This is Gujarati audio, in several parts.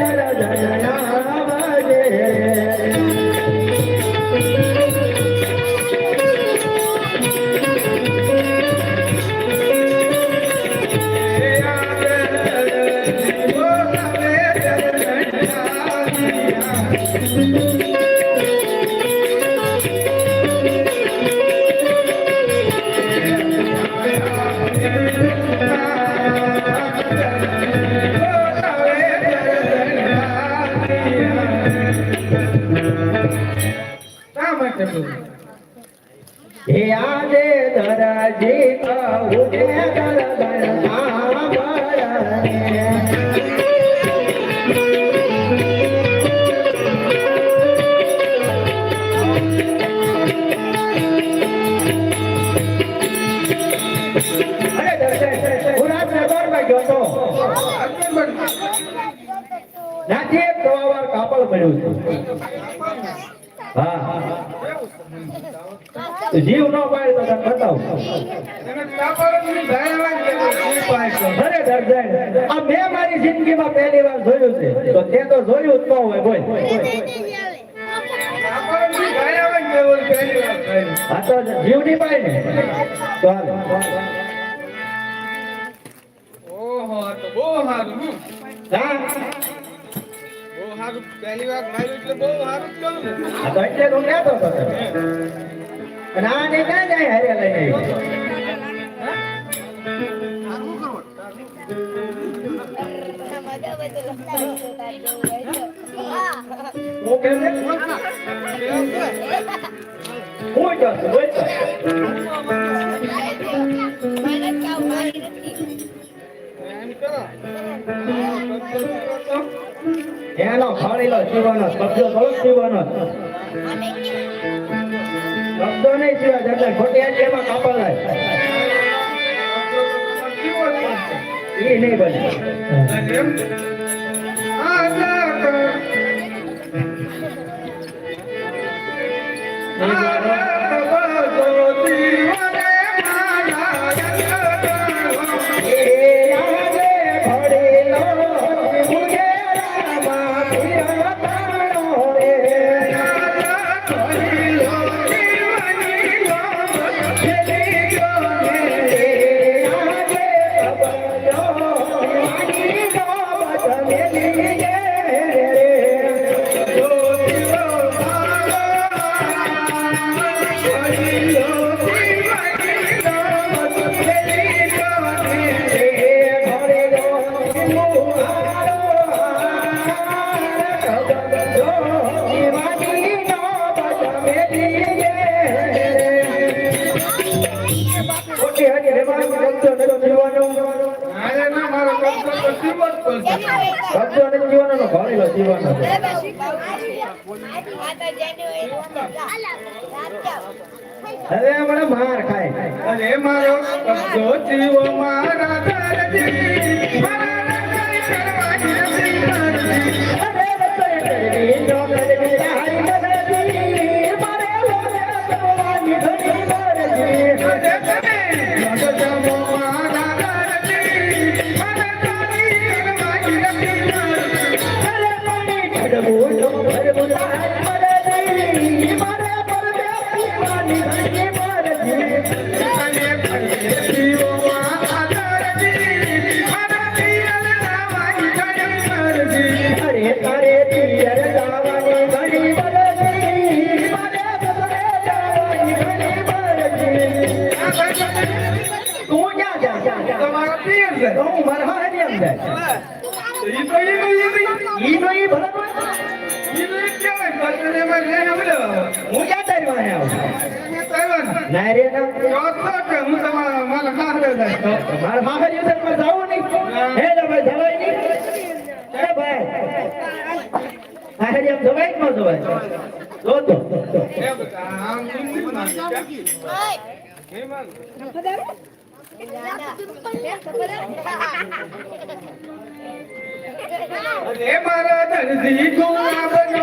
Amen. રાતના દોડમાં ગયો તો. આટલું બધું. ત્યાંથી એક દવાવાર કાપડ મળ્યું. હા તો જીવ ન પાડે તો તને બતાવું. પાય. અરે દર્શન આ મેં મારી જિંદગીમાં પહેલી વાર જોયું છે. તો તે તો જોયું જ ન હોય બોલ. આ તો જીવ ને. ઓહો, તો બહુ સારું હા? પહેલી વાર એટલે બહુ સારું જ કહું ને. તો એટલે હું કહેતો હતો અને આને ક્યાં જાય હારે લઈને હું કેમ ને નહીં એટલે ખોટી એમાં કેવો એ નહીં બને? કબજો તો શિવ જ કરશે. હવે હમણાં માર ખાય અને મારો કબજો જીવો મારા દરજી. મારા દરજી નથી કરતી. અરે જા. તમારો પિયર છે તો હું મારા હા એમ જાય. ઈ તો ઈ ઈ ઈ નો ઈ બરાબર. ઈ ઈ કેવાય પતરેમાં લઈને બોલો હું ક્યાં તારી વાંહે આવું? તમે તૈયાર ના રે ના. હું તમારા મારા મારે જાય મારે મારા જાવું નહીં. હે ભાઈ, જવાય નહીં. હે ભાઈ. હારે એમ જવાય કે ન જવાય? જો તો. આમ અરે મારા દરજી ગોળા બનો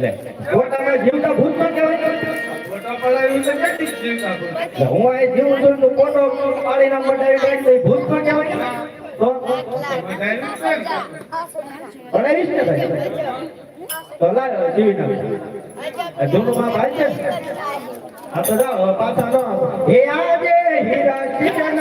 લે. ફોટામાં જીવતા ભૂત ન કહેવાય હું આ જીવું છું તો ફોટો પાડીને આમ બતાવી તો એ ભૂત ન કહેવાય તો. ભણાવીશ ને ભાઈ. તો લાવ જીવી નાખ. આ ભાઈ છે. આ તો જાઓ પાછા નો આવો. હે હીરા કમળ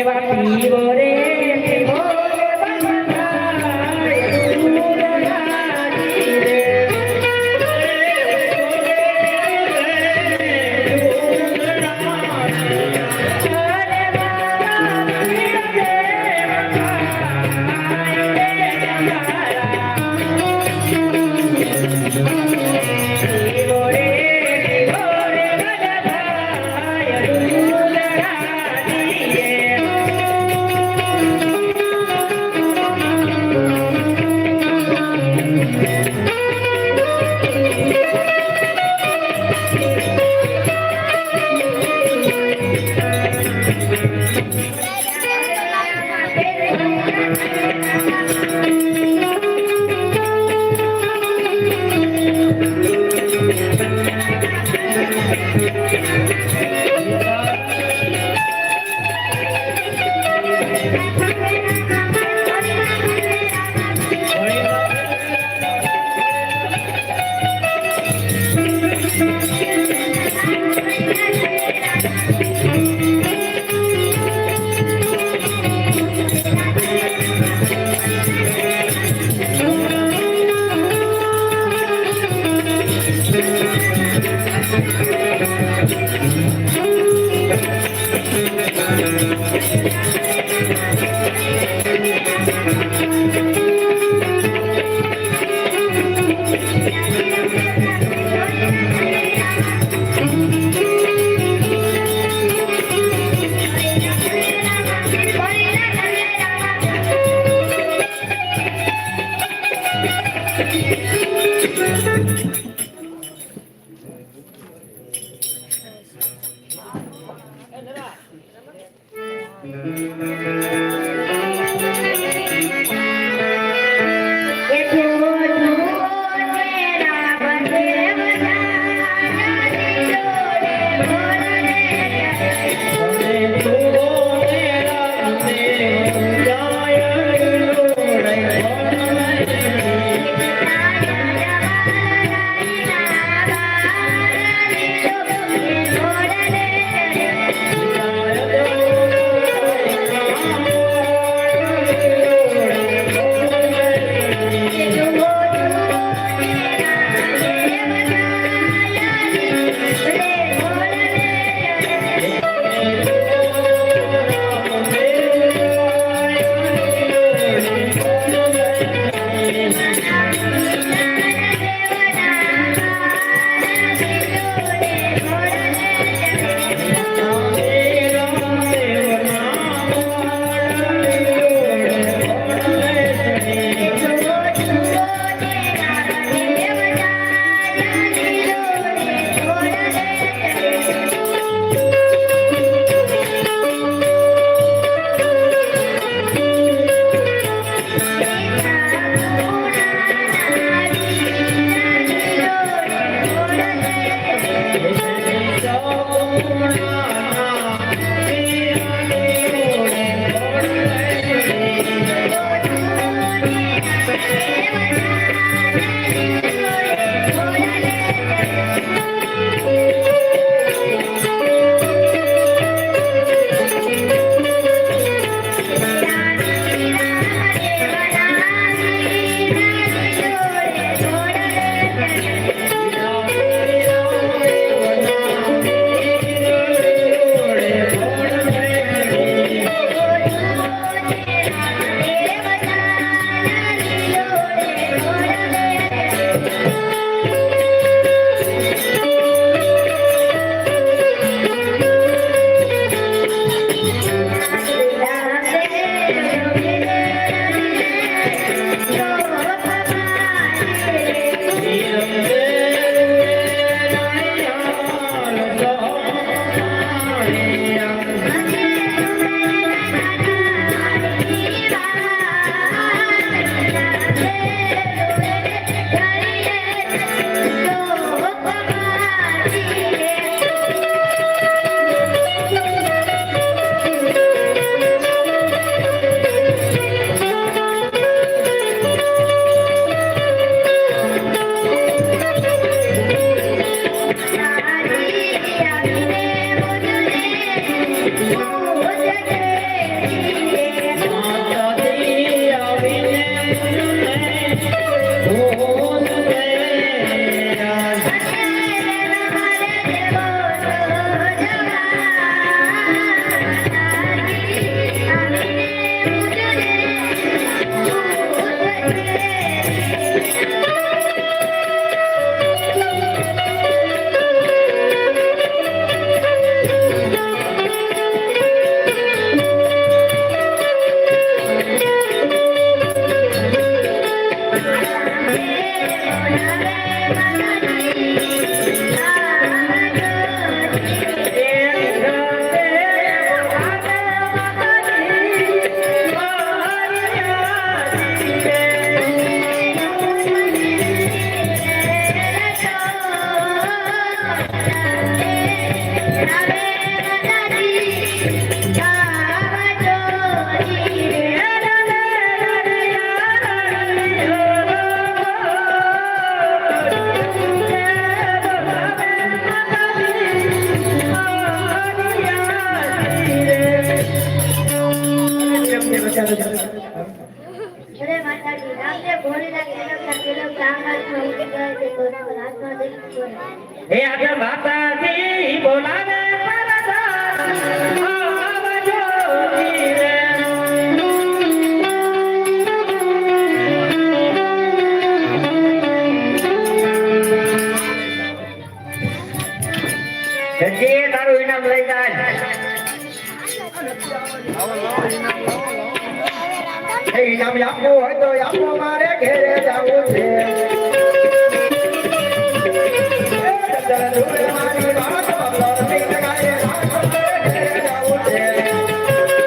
এবার ফিরে Thank you. હે આજે માતાજી